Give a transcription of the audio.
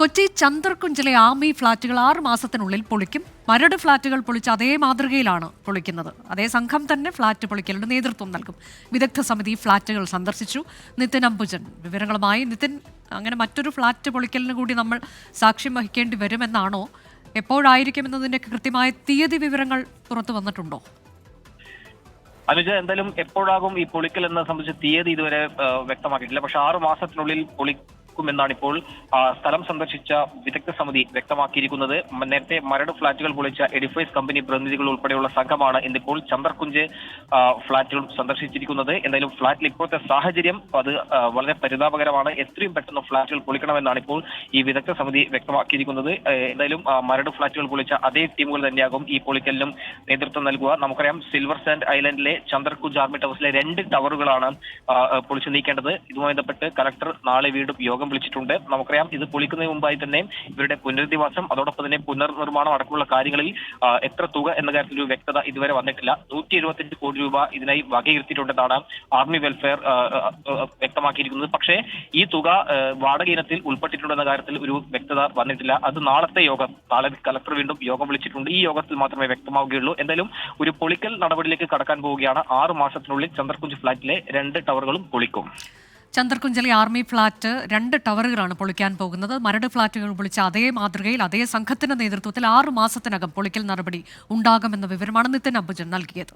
കൊച്ചി ചന്ദർകുഞ്ചിലെ ആമി ഫ്ളാറ്റുകൾ ആറു മാസത്തിനുള്ളിൽ പൊളിക്കും. മരട് ഫ്ളാറ്റുകൾ പൊളിച്ച അതേ മാതൃകയിലാണ് പൊളിക്കുന്നത്. അതേ സംഘം തന്നെ ഫ്ളാറ്റ് പൊളിക്കലിന് നേതൃത്വം നൽകും. വിദഗ്ധ സമിതി ഫ്ളാറ്റുകൾ സന്ദർശിച്ചു. നിതിൻ അംബുജൻ വിവരങ്ങളുമായി നിതിൻ അങ്ങനെ മറ്റൊരു ഫ്ളാറ്റ് പൊളിക്കലിന് കൂടി നമ്മൾ സാക്ഷ്യം വഹിക്കേണ്ടി വരുമെന്നാണോ? എപ്പോഴായിരിക്കും എന്നതിന്റെ കൃത്യമായ തീയതി വിവരങ്ങൾ പുറത്തു വന്നിട്ടുണ്ടോ? അനുജ എന്തായാലും എപ്പോഴാകും ഈ പൊളിക്കൽ എന്ന സംബന്ധിച്ച് തീയതി ഇതുവരെ വ്യക്തമാക്കിയിട്ടില്ല. പക്ഷെ ആറു മാസത്തിനുള്ളിൽ പൊളിക്കുമെന്നാണ് ഇപ്പോൾ സ്ഥലം സന്ദർശിച്ച വിദഗ്ധ സമിതി വ്യക്തമാക്കിയിരിക്കുന്നത്. നേരത്തെ മരട് ഫ്ളാറ്റുകൾ പൊളിച്ച എഡിഫൈസ് കമ്പനി പ്രതിനിധികൾ ഉൾപ്പെടെയുള്ള സംഘമാണ് ഇന്നിപ്പോൾ ചന്ദർകുഞ്ച് ഫ്ളാറ്റുകൾ സന്ദർശിച്ചിരിക്കുന്നത്. എന്തായാലും ഫ്ളാറ്റിൽ ഇപ്പോഴത്തെ സാഹചര്യം അത് വളരെ പരിതാപകരമാണ്. എത്രയും പെട്ടെന്ന് ഫ്ളാറ്റുകൾ പൊളിക്കണമെന്നാണ് ഇപ്പോൾ ഈ വിദഗ്ധ സമിതി വ്യക്തമാക്കിയിരിക്കുന്നത്. എന്തായാലും മരട് ഫ്ളാറ്റുകൾ പൊളിച്ച അതേ ടീമുകൾ തന്നെയാകും ഈ പൊളിക്കലിനും നേതൃത്വം നൽകുക. നമുക്കറിയാം സിൽവർ സാൻഡ് ഐലൻഡിലെ ചന്ദർകുഞ്ച് ആർമി ടവേഴ്സിലെ രണ്ട് ടവറുകളാണ് പൊളിച്ചു നീക്കേണ്ടത്. ഇതുമായി ബന്ധപ്പെട്ട് കലക്ടർ നാളെ വീണ്ടും യോഗം വിളിച്ചിട്ടുണ്ട്. നമുക്കറിയാം ഇത് പൊളിക്കുന്നതിന് മുമ്പായി തന്നെ ഇവരുടെ പുനരധിവാസം അതോടൊപ്പം തന്നെ പുനർനിർമ്മാണം അടക്കമുള്ള കാര്യങ്ങളിൽ എത്ര തുക എന്ന കാര്യത്തിൽ ഒരു വ്യക്തത ഇതുവരെ വന്നിട്ടില്ല. നൂറ്റി എഴുപത്തിയഞ്ച് കോടി രൂപ ഇതിനായി വകയിരുത്തിയിട്ടുണ്ടെന്നാണ് ആർമി വെൽഫെയർ വ്യക്തമാക്കിയിരിക്കുന്നത്. പക്ഷേ ഈ തുക വാടക ഇനത്തിൽ ഉൾപ്പെട്ടിട്ടുണ്ടെന്ന കാര്യത്തിൽ ഒരു വ്യക്തത വന്നിട്ടില്ല. അത് നാളത്തെ യോഗം നാളെ കലക്ടർ വീണ്ടും യോഗം വിളിച്ചിട്ടുണ്ട്. ഈ യോഗത്തിൽ മാത്രമേ വ്യക്തമാവുകയുള്ളൂ. എന്തായാലും ഒരു പൊളിക്കൽ നടപടിയിലേക്ക് കടക്കാൻ പോവുകയാണ്. ആറ് മാസത്തിനുള്ളിൽ ചന്ദ്രകുഞ്ച് ഫ്ളാറ്റിലെ രണ്ട് ടവറുകളും പൊളിക്കും. ചന്ദർകുഞ്ചിലെ ആർമി ഫ്ളാറ്റ് രണ്ട് ടവറുകളാണ് പൊളിക്കാൻ പോകുന്നത്. മരട് ഫ്ളാറ്റുകൾ പൊളിച്ച അതേ മാതൃകയിൽ അതേ സംഘത്തിന്റെ നേതൃത്വത്തിൽ ആറു മാസത്തിനകം പൊളിക്കൽ നടപടി ഉണ്ടാകുമെന്ന വിവരമാണ് നിതിൻ അംബുജൻ നൽകിയത്.